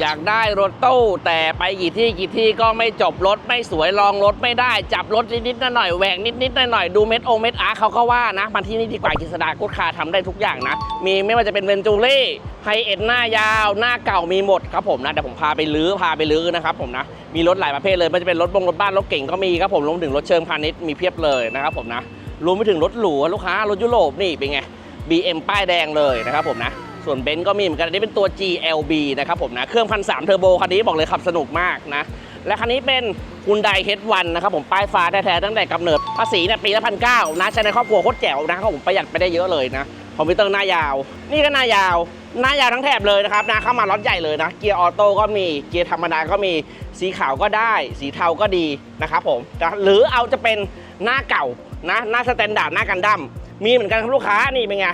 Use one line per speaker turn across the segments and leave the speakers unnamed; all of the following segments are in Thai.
อยากได้รถตู้แต่ไปกี่ที่กี่ที่ก็ไม่จบรถไม่สวยลองรถไม่ได้จับรถนิดๆหน่อยๆแหวกนิดๆหน่อยๆดูเม็ดโอเม็ดอาร์เขาก็ว่านะมาที่นี่ดีกว่ากิษดากุดคาทำได้ทุกอย่างนะ มีไม่ว่าจะเป็นเวนจูรี่ไฮเอ็นหน้ายาว หน้าเก่ามีหมดครับผมนะเดี๋ยวผมพาไปลื้อพาไปลื้อนะครับผมนะมีรถหลายประเภทเลยมันจะเป็นรถบงรถบ้านรถเก่งก็มีครับผมรวมถึงรถเชิงพาณิชย์มีเพียบเลยนะครับผมนะรวมไปถึงรถหรูลูกค้ารถยุโรปนี่เป็นไง BM ป้ายแดงเลยนะครับผมนะ ส่วนเบนซ์ก็มีเหมือนกันอันนี้เป็นตัว GLB นะครับผมนะ เครื่องพันสามเทอร์โบคันนี้บอกเลยขับสนุกมากนะ และคันนี้เป็น Hyundai H1 นนะครับผมป้ายฟ้าแท้ๆตั้งแต่กำเนิดภาษีเนี่ยปีละพันเก้านะใช้ในครอบครัวโคตรแจ๋วนะครับผมประหยัดไปได้เยอะเลยนะคอมพิวเตอร์หน้ายาว นี่ก็หน้ายาว หน้ายาวทั้งแถบเลยนะครับนะเข้ามาล็อตใหญ่เลยนะเกียร์ออโต้ก็มีเกียร์ธรรมดาก็มีสีขาวก็ได้ สีเทาก็ดีนะครับผมนะหรือเอาจะเป็นหน้าเก่านะหน้าสแตนดาร์ดหน้ากันดั้มมีเหมือนกันครับลูกค้านี่เป็นไง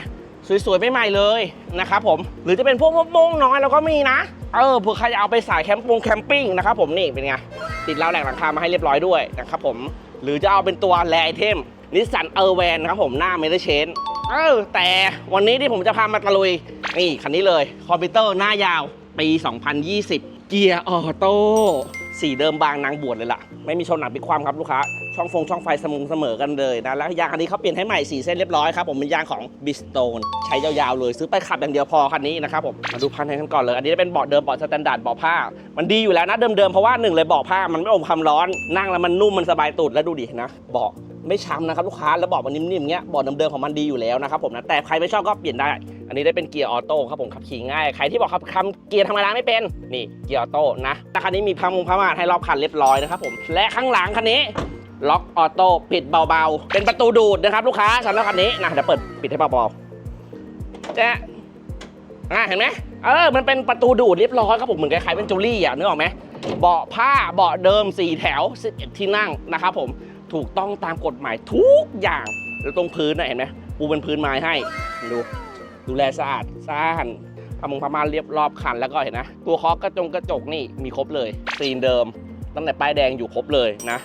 สวยๆ ใหม่ๆเลยนะครับผม หรือจะเป็นพวกโม่งน้อยเราก็มีนะ เออเผื่อใครจะเอาไปสายแคมป์ปงแคมปิ้งนะครับผมนี่เป็นไง ติดราวแหลกหลังคามาให้เรียบร้อยด้วยนะครับผม หรือจะเอาเป็นตัวแรไอเทมนิสสันเออร์แวนนะครับผมหน้าเมทัลเชนเออแต่วันนี้ที่ผมจะพามาตะลุยนี่คันนี้เลยคอมพิวเตอร์หน้ายาวปี 2020 เกียร์ออโต้ สีเดิมบางนางบวชเลยล่ะ ไม่มีชนหนักพิกความครับลูกค้า ช่องฟงช่องไฟสมุงเสมอกันเลยนะ แล้วยางคันนี้เขาเปลี่ยนให้ใหม่4เส้นเรียบร้อยครับผมเป็นยางของ b i s t o n e ใช้ยาวๆเลยซื้อไปขับอย่างเดียวพอคันนี้นะครับผมมาดูพันให้กันก่อนเลย อันนี้เป็นเบาะเดิมเบาะสแตนดาร์ดเบาะผ้า มันดีอยู่แล้วนะเดิมๆเพราะว่าหนึ่งเลยเบาะผ้ามันไม่อมความร้อน นั่งแล้วมันนุ่มมันสบายตูดแล้วดูดินะเบาะไม่ช้ำนะครับลูกค้าแล้วเบาะมันนิ่มๆเงี้ยเบาะเดิมๆของมันดีอยู่แล้วนะครับผมนะแต่ใครไม่ชอบก็เปลี่ยนได้ อันนี้ได้เป็นเกียร์ออโต้ครับผมขับขี่ง่าย ใครที่บอกขับคำเกียร์ธรรมดาไม่เป็น นี่เกียร์ออโต้นะแต่คันนี้มีพามงพามาให้รอบคันเรียบร้อยนะครับผม และข้างหลังคันนี้ล็อกออโต้ปิดเบาๆ เป็นประตูดูดนะครับลูกค้าสำหรับคันนี้นะเดี๋ยวเปิดปิดให้เบาๆจะอะเห็นไหมเออมันเป็นประตูดูดเรียบร้อยครับผมเหมือนคล้ายๆเป็นจูลี่อะนึกออกไหมเบาะผ้าเบาะเดิม 4 แถว11ที่นั่งนะครับผมถูกต้องตามกฎหมายทุกอย่างแล้วตรงพื้นนะเห็นไหมปูเป็นพื้นไม้ให้ดู ดูแลสะอาดสะอาดพามงพามาเรียบรอบคันแล้วก็เห็นนะ ตัวเคาะกระจงกระจกนี่มีครบเลยซีนเดิม ตั้งแต่ป้ายแดงอยู่ครบเลยนะ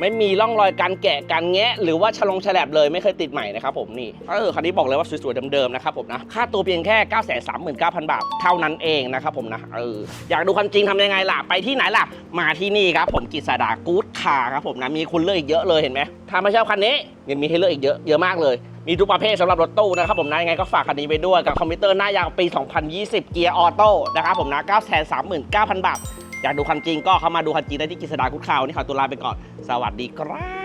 ไม่มีร่องรอยการแกะการแงะ หรือว่าฉลงฉลบเลยไม่เคยติดใหม่นะครับผมนี่เออคันนี้บอกเลยว่าสวยๆเดิมๆนะครับผมนะค่าตัวเพียงแค่ 9 3 9 0 0 0 บาทเท่านั้นเองนะครับผมนะเอออยากดูความจริงทำยังไงล่ะไปที่ไหนล่ะ มาที่นี่ครับผมกิษดากู๊ดคาร์ครับผมนะมีคุณเลือกอีกเยอะเลยเห็นไหมถ้าไม่ชอบคันนี้ยังมีให้เลือกอีกเยอะเยอะมากเลย มีทุกประเภทสำหรับรถตู้นะครับผมนะยังไงก็ฝากคันนี้ไปด้วยกับคอมพิวเตอร์หน้ายางปี 2020 เกียร์ออโต้นะครับผมนะ9 3 9 0 0 0 บาท อยากดูคันจริงก็เข้ามาดูคันจริงได้ที่กิษดากุ๊ดคาวนนี่ขอตัวลาไปก่อน สวัสดีครับ